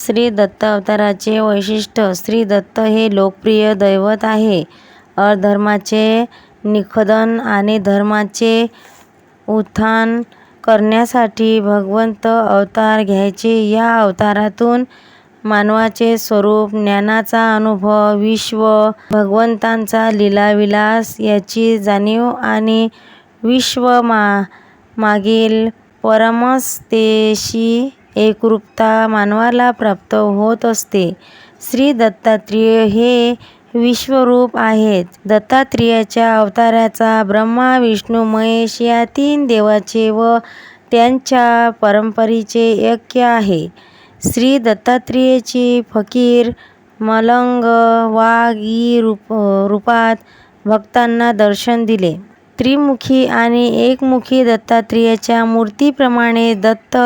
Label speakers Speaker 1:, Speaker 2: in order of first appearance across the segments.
Speaker 1: श्री दत्त अवताराचे वैशिष्ट्य श्री दत्त हे लोकप्रिय दैवत आहे. अधर्माचे निखंदन आणि धर्माचे उत्थान करण्यासाठी भगवंत अवतार घ्यायचे. या अवतारातून मानवाचे स्वरूप, ज्ञानाचा अनुभव, विश्व, भगवंतांचा लीलाविलास याची जाणीव आणि विश्वामागील परमसत्तेशी एकरूपता मानवाला प्राप्त होत असते. श्री दत्तात्रेय हे विश्वरूप आहेत. दत्तात्रेयाच्या अवताराचा ब्रह्मा, विष्णू, महेश या तीन देवाचे व त्यांच्या परंपरेचे ऐक्य आहे. श्री दत्तात्रेयाची फकीर, मलंग, वाघ रूप रूपात भक्तांना दर्शन दिले. त्रिमुखी आणि एकमुखी दत्तात्रेयाच्या मूर्तीप्रमाणे दत्त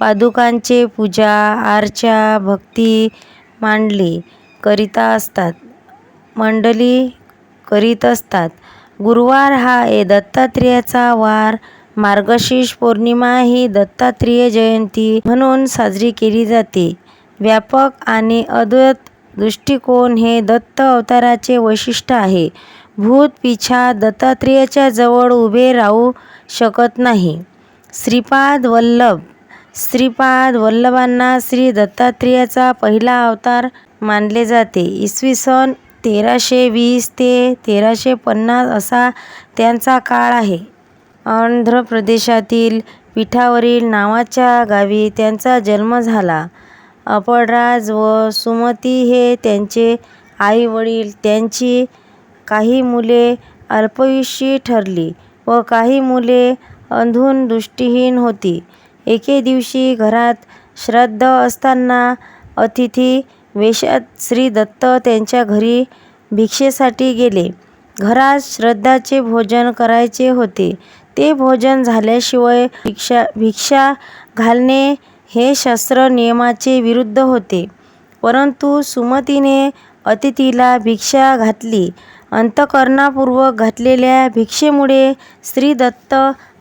Speaker 1: पादुकांचे पूजा आर्चा भक्ती मंडळी करीत असतात. गुरुवार हा ए दत्तात्रेयाचा वार. मार्गशीर्ष पौर्णिमा ही दत्तात्रेय जयंती म्हणून साजरी केली जाते. व्यापक आणि अद्वैत दृष्टिकोन हे दत्त अवताराचे वैशिष्ट्य आहे. भूत पिछा दत्तात्रेयाच्या जवळ उभे राहू शकत नाही श्रीपाद वल्लभ श्रीपाद वल्लभांना श्री दत्तात्रेयाचा पहिला अवतार मानले जाते. इसवी सन तेराशे वीस ते तेराशे पन्नास असा त्यांचा काळ आहे. आंध्र प्रदेशातील पीठावरील नावाच्या गावी त्यांचा जन्म झाला. अपडराज व सुमती हे त्यांचे आईवडील त्यांची काही मुले अल्पयुषी ठरली व काही मुले अंधून दृष्टीहीन होती. एके दिवशी घरात श्राद्ध असताना अतिथी वेषात श्री दत्त त्यांच्या घरी भिक्षेसाठी गेले. घरात श्राद्धाचे भोजन करायचे होते. ते भोजन झाल्याशिवाय भिक्षा घालणे हे शास्त्र नियमाचे विरुद्ध होते. परंतु सुमतीने अतिथीला भिक्षा घातली. अंतःकरणापूर्वक घातलेल्या भिक्षेमुळे श्री दत्त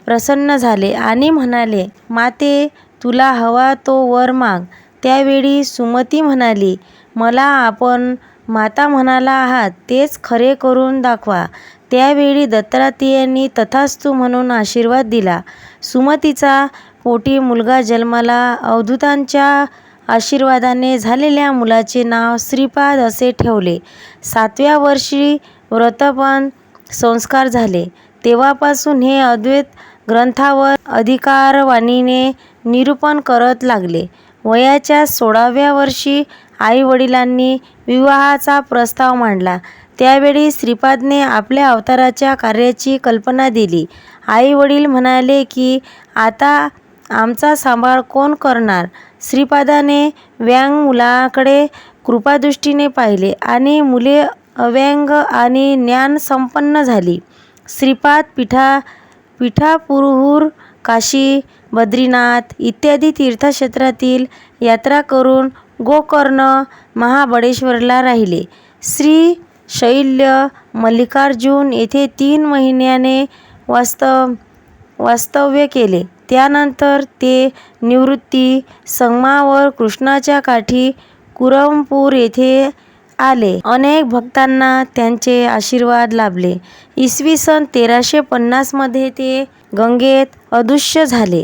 Speaker 1: प्रसन्न झाले आणि म्हणाले, माते, तुला हवा तो वर माग. त्यावेळी सुमती म्हणाली, मला आपण माता म्हणाला आहात तेच खरे करून दाखवा. त्यावेळी दत्तात्रेयांनी तथास्तु म्हणून आशीर्वाद दिला. सुमतीचा पोटी मुलगा जन्माला अवधूतांच्या आशीर्वादाने झालेल्या मुलाचे नाव श्रीपाद असे ठेवले. सातव्या वर्षी व्रतपण संस्कार झाले. तेव्हापासून हे अद्वैत ग्रंथावर अधिकारवाणीने निरूपण करत लागले. वयाच्या सोळाव्या वर्षी आई-वडिलांनी विवाहाचा प्रस्ताव मांडला. त्यावेळी श्रीपादने आपल्या अवताराच्या कार्याची कल्पना दिली. आई-वडील म्हणाले की, आता आमचा सांभाळ कोण करणार? श्रीपादाने व्यंग मुलाकडे कृपादृष्टीने पाहिले आणि मुले अव्यंग आणि ज्ञानसंपन्न झाली. श्रीपाद पिठापुरहून काशी, बद्रीनाथ इत्यादी तीर्थक्षेत्रातील यात्रा करून गोकर्ण, महाबळेश्वरला राहिले. श्री शैल्य मल्लिकार्जुन येथे तीन महिन्याने वास्तव वास्तव्य केले. त्यानंतर ते निवृत्ती संगमावर कृष्णाच्या काठी कुरमपूर येथे आले. अनेक भक्तांना त्यांचे आशीर्वाद लाभले. इसवी सन तेराशे पन्नासमध्ये ते गंगेत अदृश्य झाले.